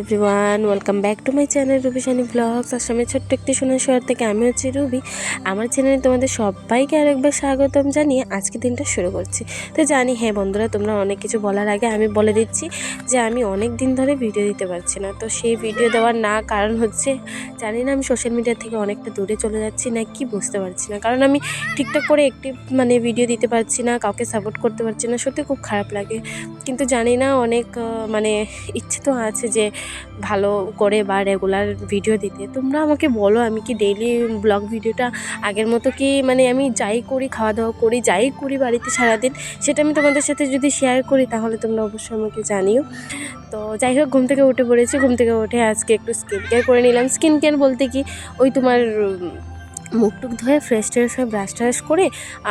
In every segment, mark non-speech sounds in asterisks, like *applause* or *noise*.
Everyone welcome back to my channel Rubishani vlogs আসামের ছোট্ট একটি সোনার শহর থেকে আমি হচ্ছি রুবি আমার চ্যানেলে তোমাদের সবাইকে আরেকবার স্বাগতম জানিয়ে আজকে দিনটা শুরু করছি। তো জানি হ্যাঁ বন্ধুরা, তোমরা অনেক কিছু বলার আগে আমি বলে দিচ্ছি যে আমি অনেক দিন ধরে ভিডিও দিতে পারছি না। তো সেই ভিডিও দেওয়ার না কারণ হচ্ছে, জানি না আমি সোশ্যাল মিডিয়া থেকে অনেকটা দূরে চলে যাচ্ছি না কি বুঝতে পারছি না। কারণ আমি ঠিকঠাক করে একটি মানে ভিডিও দিতে পারছি না, কাউকে সাপোর্ট করতে পারছি না, সত্যি খুব খারাপ লাগে। কিন্তু জানি না অনেক মানে ইচ্ছে তো আছে যে ভালো করে বা রেগুলার ভিডিও দিতে। তোমরা আমাকে বলো, আমি কি ডেইলি ব্লগ ভিডিওটা আগের মতো কি মানে আমি যাই করি খাওয়া দাওয়া করি, যাই করি বাড়িতে সারাদিন, সেটা আমি তোমাদের সাথে যদি শেয়ার করি তাহলে তোমরা অবশ্যই আমাকে জানিও। তো যাই হোক, ঘুম থেকে উঠে পড়েছি, ঘুম থেকে উঠে আজকে একটু স্কিন কেয়ার করে নিলাম। স্কিন কেয়ার বলতে কি? ওই তোমার মুখ টুক ধুয়ে ফ্রেশ ট্রেশ হয়ে ব্রাশ ট্রাশ করে,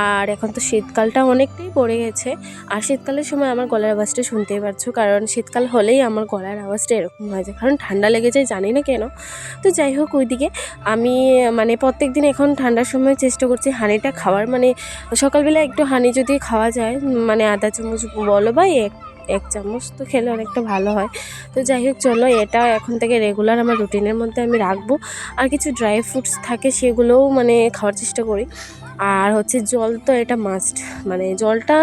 আর এখন তো শীতকালটা অনেকটাই পড়ে গেছে। আর শীতকালের সময় আমার গলার আওয়াজটা শুনতেই পারছ, কারণ শীতকাল হলেই আমার গলার আওয়াজটা এরকম হয়ে যায়। কারণ ঠান্ডা লেগে যায়, জানি না কেন। তো যাই হোক, ওইদিকে আমি মানে প্রত্যেক দিন এখন ঠান্ডার সময় চেষ্টা করছি হানিটা খাওয়ার। মানে সকালবেলা একটু হানি যদি খাওয়া যায় মানে আধা চামচ বলো বা এক এক চামচ তো খেলে অনেকটা ভালো হয়। তো যাই হোক, চলো এটা এখন থেকে রেগুলার আমার রুটিনের মধ্যে আমি রাখব। আর কিছু ড্রাই ফ্রুটস থাকে সেগুলোও মানে খাওয়ার চেষ্টা করি। আর হচ্ছে জল তো এটা মাস্ট মানে জলটা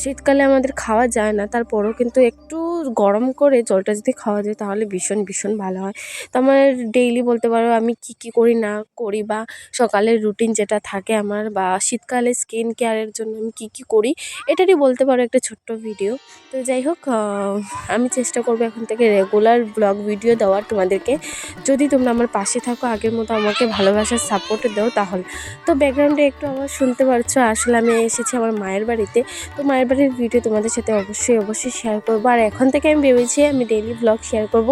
শীতকালে আমাদের খাওয়া যায় না, তারপরেও কিন্তু একটু গরম করে জলটা যদি খাওয়া যায় তাহলে ভীষণ ভীষণ ভালো হয়। তো আমার ডেইলি বলতে পারো আমি কি কি করি না করি বা সকালের রুটিন যেটা থাকে আমার বা শীতকালে স্কিন কেয়ারের জন্য আমি কি কি করি, এটারই বলতে পারো একটা ছোট্ট ভিডিও তো যাই হোক আমি চেষ্টা করব এখন থেকে রেগুলার ব্লগ ভিডিও দেওয়ার তোমাদেরকে। যদি তোমরা আমার পাশে থাকো, আগের মতো আমাকে ভালোবাসার সাপোর্ট দাও তাহলে। তো ব্যাকগ্রাউন্ডে একটু শুনতে পারছ, আসলে আমি এসেছি আমার মায়ের বাড়িতে। তো মায়ের বাড়ির ভিডিও তোমাদের সাথে অবশ্যই অবশ্যই শেয়ার করব। আর এখন থেকে আমি ভেবেছি আমি ডেইলি ব্লগ শেয়ার করব।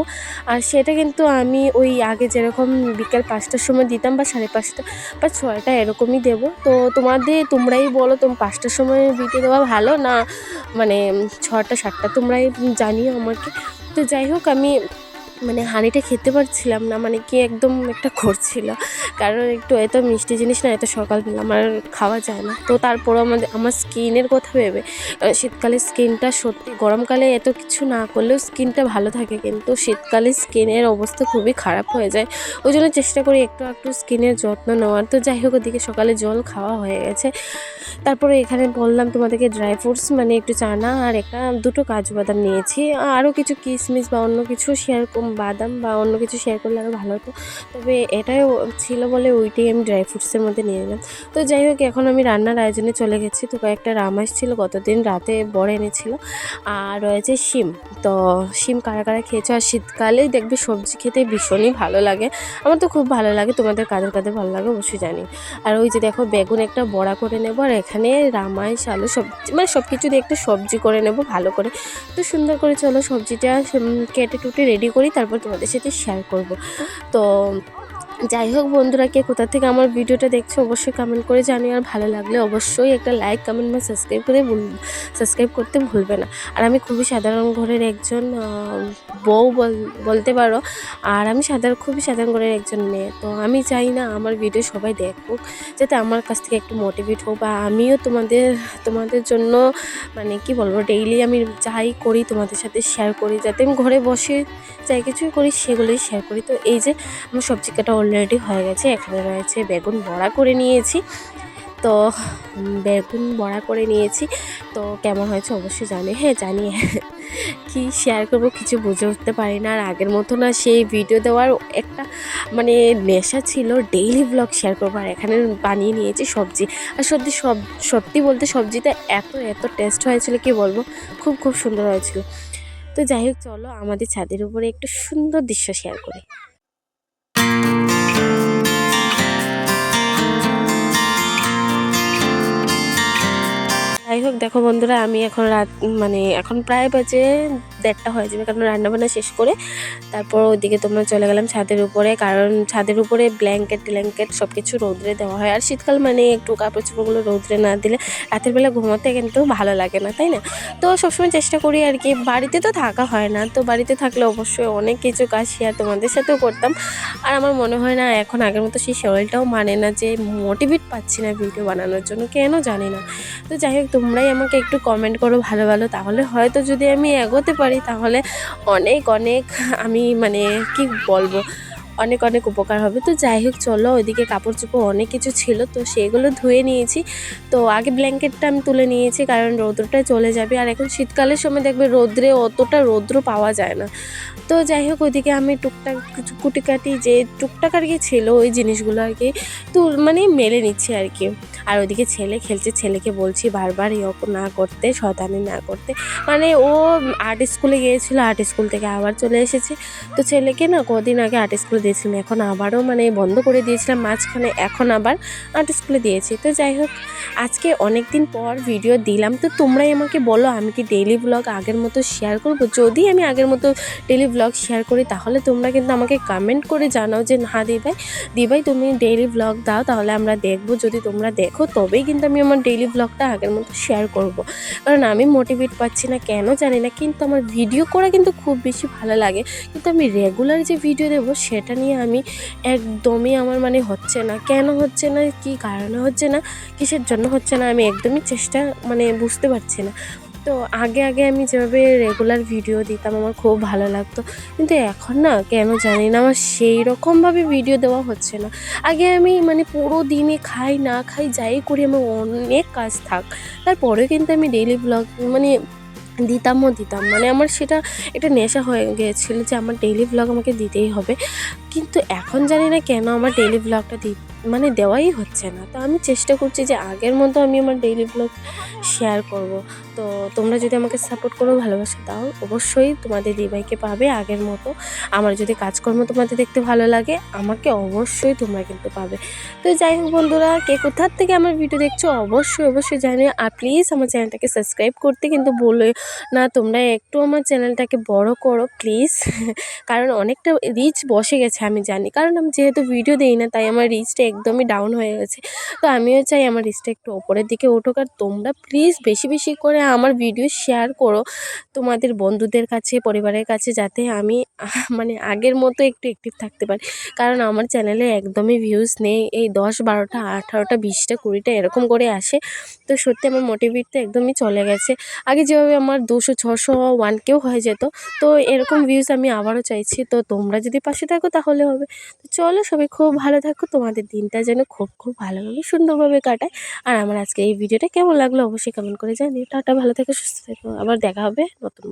আর সেটা কিন্তু আমি ওই আগে যেরকম বিকেল পাঁচটার সময় দিতাম বা সাড়ে পাঁচটা বা ছয়টা এরকমই দেবো। তো তোমাদের, তোমরাই বলো তোম পাঁচটার সময় ভিডিও দেওয়া ভালো না? মানে ছটা, সাতটা তোমরাই জানিও আমাকে। তো যাই হোক, আমি মানে হাঁড়িটা খেতে পারছিলাম না মানে কি একদম একটা করছিল কারণ একটু এত মিষ্টি জিনিস না, এত সকালবেলা আমার খাওয়া যায় না। তো তারপরও আমাদের, আমার স্কিনের কথা ভেবে শীতকালে স্কিনটা সত্যি, গরমকালে এত কিছু না করলেও স্কিনটা ভালো থাকে কিন্তু শীতকালে স্কিনের অবস্থা খুবই খারাপ হয়ে যায়। ওই জন্য চেষ্টা করি একটু একটু স্কিনের যত্ন নেওয়ার। তো যাই হোক, ওদিকে সকালে জল খাওয়া হয়ে গেছে। তারপরে এখানে বললাম তোমাদেরকে ড্রাই ফ্রুটস মানে একটু চানা আর একটা দুটো কাজু বাদাম নিয়েছি। আরও কিছু কিশমিশ বা অন্য কিছু শেয়ার বাদাম বা অন্য কিছু শেয়ার করলে আরও ভালো হতো। তবে এটাই ছিল বলে ওইটাই আমি ড্রাই ফ্রুটসের মধ্যে নিয়ে নিলাম। তো যাই হোক, এখন আমি রান্নার আয়োজনে চলে গেছি। তো কয়েকটা রামাস ছিল গতদিন রাতে বড় এনেছিল। আর রয়েছে শিম। তো শিম কারা কারা খেয়েছো? আর শীতকালেই দেখবে সবজি খেতে ভীষণই ভালো লাগে। আমার তো খুব ভালো লাগে, তোমাদের কাদের কাদের ভালো লাগে অবশ্যই জানি। আর ওই যে দেখো, বেগুন একটা বড়া করে নেব, আর এখানে রামাইশ আলু সবজি মানে সব কিছু দিয়ে একটা সবজি করে নেব, ভালো করে। তো সুন্দর করে চলো সবজিটা কেটে টুটে রেডি করি। তারপর তোমাদের সাথে শেয়ার করব। তো যাই হোক বন্ধুরা, কে কোথা থেকে আমার ভিডিওটা দেখছ অবশ্যই কমেন্ট করে জানিও। আর ভালো লাগলে অবশ্যই একটা লাইক কমেন্ট বা সাবস্ক্রাইব করে সাবস্ক্রাইব করতে ভুলবে না। আর আমি খুবই সাধারণ ঘরের একজন বউ বল- বলতে পারো। আর আমি সাধারণ খুবই সাধারণ ঘরের একজন মেয়ে। তো আমি চাই না আমার ভিডিও সবাই দেখুক, যাতে আমার কাছ থেকে একটু মোটিভেট হোক বা আমিও তোমাদের তোমাদের জন্য মানে কি বলব ডেইলি আমি যাই করি তোমাদের সাথে শেয়ার করি, যাতে আমি ঘরে বসে যাই, কিছুই করি, সেগুলোই শেয়ার করি। তো এই যে, আমার সবজি কাটা অলরেডি হয়ে গেছে। এখানে রয়েছে বেগুন বড়া করে নিয়েছি। তো বেগুন বড়া করে নিয়েছি। তো, কেমন হয়েছে অবশ্যই জানি হ্যাঁ জানি। *laughs* কি শেয়ার করব কিছু বুঝে উঠতে পারি না। আর আগের মতো না, সেই ভিডিও দেওয়ার একটা মানে নেশা ছিল ডেইলি ব্লগ শেয়ার করব। আর এখানে বানিয়ে নিয়েছি সবজি। আর সত্যি, সব, সত্যি বলতে সবজিটা এত এত টেস্ট হয়েছিল, কি বলব? খুব খুব সুন্দর হয়েছিল। তো যাই হোক, চলো আমাদের ছাদের উপরে একটু সুন্দর দৃশ্য শেয়ার করি। যাই হোক, দেখো বন্ধুরা, আমি এখন রাত মানে এখন প্রায় বাজে দেড়টা হয়ে যাবে, কারণ রান্নাবান্না শেষ করে তারপর ওইদিকে তোমরা চলে গেলাম ছাদের উপরে, কারণ ছাদের উপরে ব্ল্যাঙ্কেট ট্ল্যাঙ্কেট সব কিছু রৌদ্রে দেওয়া হয়। আর শীতকাল মানে একটু কাপড় চোপড়গুলো রৌদ্রে না দিলে রাতের বেলা ঘুমাতে কিন্তু ভালো লাগে না, তাই না? তো সবসময় চেষ্টা করি আর কি, বাড়িতে তো থাকা হয় না, তো বাড়িতে থাকলে অবশ্যই অনেক কিছু কাজ শেয়ার তোমাদের সাথেও করতাম। আর আমার মনে হয় না, এখন আগের মতো সেই শরীরটাও মানে না যে মোটিভেট পাচ্ছি না ভিডিও বানানোর জন্য, কেন জানি না। তো যাই হোক তোমরাই আমাকে একটু কমেন্ট করো ভালো ভালো। তাহলে হয়তো যদি আমি এগোতে পারি, তাহলে অনেক অনেক আমি মানে কি বলব? অনেক অনেক উপকার হবে। তো যাই হোক, চলো ওইদিকে কাপড় চোপড় অনেক কিছু ছিল, তো সেগুলো ধুয়ে নিয়েছি। তো আগে ব্ল্যাঙ্কেটটা আমি তুলে নিয়েছি, কারণ রৌদ্রটা চলে যাবে। আর এখন শীতকালের সময় দেখবে রৌদ্রে অতটা রৌদ্র পাওয়া যায় না। তো যাই হোক, ওইদিকে আমি টুকটাক কিছু কুটিকাটি, যে টুকটাক আর কি ছিল, ওই জিনিসগুলো আর কি তো মানে মেলে নিচ্ছি আর কি। আর ওইদিকে ছেলে খেলছে, ছেলেকে বলছি বারবার ইয়ক না করতে, শয়তানি না করতে। মানে ও আর্ট স্কুলে গিয়েছিল আর্ট স্কুল থেকে আবার চলে এসেছে। তো ছেলেকে না কদিন আগে আর্ট স্কুলে দিয়েছিলাম, এখন আবারও মানে বন্ধ করে দিয়েছিলাম, মাঝখানে এখন আবার আর্ট স্কুলে দিয়েছি। তো যাই হোক, আজকে অনেক দিন পর ভিডিও দিলাম। তো তোমরাই আমাকে বলো, আমি কি ডেইলি ব্লগ আগের মতো শেয়ার করব? যদি আমি আগের মতো ডেইলি ব্লগ শেয়ার করি, তাহলে তোমরা কিন্তু আমাকে কমেন্ট করে জানাও যে, না দিবাই দিবাই তুমি ডেইলি ব্লগ দাও, তাহলে আমরা দেখব। যদি তোমরা দেখো তবেই কিন্তু আমি আমার ডেইলি ব্লগটা আগের মতো শেয়ার করব। কারণ আমি মোটিভেট পাচ্ছি না, কেন জানি না, কিন্তু আমার ভিডিও করা কিন্তু খুব বেশি ভালো লাগে। কিন্তু আমি রেগুলার যে ভিডিও দেবো, সেটা নিয়ে আমি একদমই আমার মানে হচ্ছে না। কেন হচ্ছে না, কি কারণে হচ্ছে না, কিসের জন্য হচ্ছে না, আমি একদমই চেষ্টা মানে বুঝতে পারছি না। তো আগে আগে আমি যেভাবে রেগুলার ভিডিও দিতাম, আমার খুব ভালো লাগতো। কিন্তু এখন না, কেন জানি না, আমার সেই রকমভাবে ভিডিও দেওয়া হচ্ছে না। আগে আমি মানে পুরো দিনে খাই, না খাই, যাই করি, আমার অনেক কাজ থাক। তারপরেও কিন্তু আমি ডেইলি ব্লগ মানে দিতামও দিতাম। মানে আমার সেটা একটা নেশা হয়ে গিয়েছিল যে আমার ডেইলি ব্লগ আমাকে দিতেই হবে। কিন্তু এখন জানি না কেন আমার ডেইলি ব্লগটা দি মানে দেওয়াই হচ্ছে না। তো আমি চেষ্টা করছি যে আগের মতো আমি আমার ডেইলি ব্লগ শেয়ার করব। তো তোমরা যদি আমাকে সাপোর্ট করো, ভালোবাসা দাও, অবশ্যই তোমাদের দিবাইকে পাবে আগের মতো। আমার যদি কাজকর্ম তোমাদের দেখতে ভালো লাগে, আমাকে অবশ্যই তোমরা কিন্তু পাবে। তো যাই হোক বন্ধুরা, কে কোথার থেকে আমার ভিডিও দেখছ, অবশ্যই অবশ্যই জানিও। আর প্লিজ আমার চ্যানেলটাকে সাবস্ক্রাইব করতে কিন্তু বলো না, তোমরা একটু আমার চ্যানেলটাকে বড় করো প্লিজ কারণ অনেকটা রিচ বসে গেছে, আমি জানি। কারণ আমি যেহেতু ভিডিও দিই না, তাই আমার রিচটা একদমই ডাউন হয়ে গেছে। তো আমিও চাই আমার রিচটা একটু ওপরের দিকে উঠুক। আর তোমরা প্লিজ বেশি বেশি করে আমার ভিডিও শেয়ার করো তোমাদের বন্ধুদের কাছে, পরিবারের কাছে, যাতে আমি *laughs* মানে আগের মতো একটু অ্যাক্টিভ থাকতে পারি। কারণ আমার চ্যানেলে একদমই ভিউজ নেই। এই দশ, বারোটা, আঠারোটা, বিশটা, কুড়িটা এরকম করে আসে। তো সত্যি আমার মোটিভেটটা একদমই চলে গেছে। আগে যেভাবে আমার দুশো, ছশো ওয়ান কেও হয়ে যেত, তো এরকম ভিউজ আমি আবারও চাইছি। তো তোমরা যদি পাশে থাকো তাহলে হবে। তো চলো সবাই খুব ভালো থাকো। তোমাদের দিনটা যেন খুব খুব ভালোভাবে সুন্দরভাবে কাটায়। আর আমার আজকে এই ভিডিওটা কেমন লাগল অবশ্যই কমেন্ট করে জানিও। টাটা, ভালো থেকে, সুস্থ থেকো। আবার দেখা হবে নতুন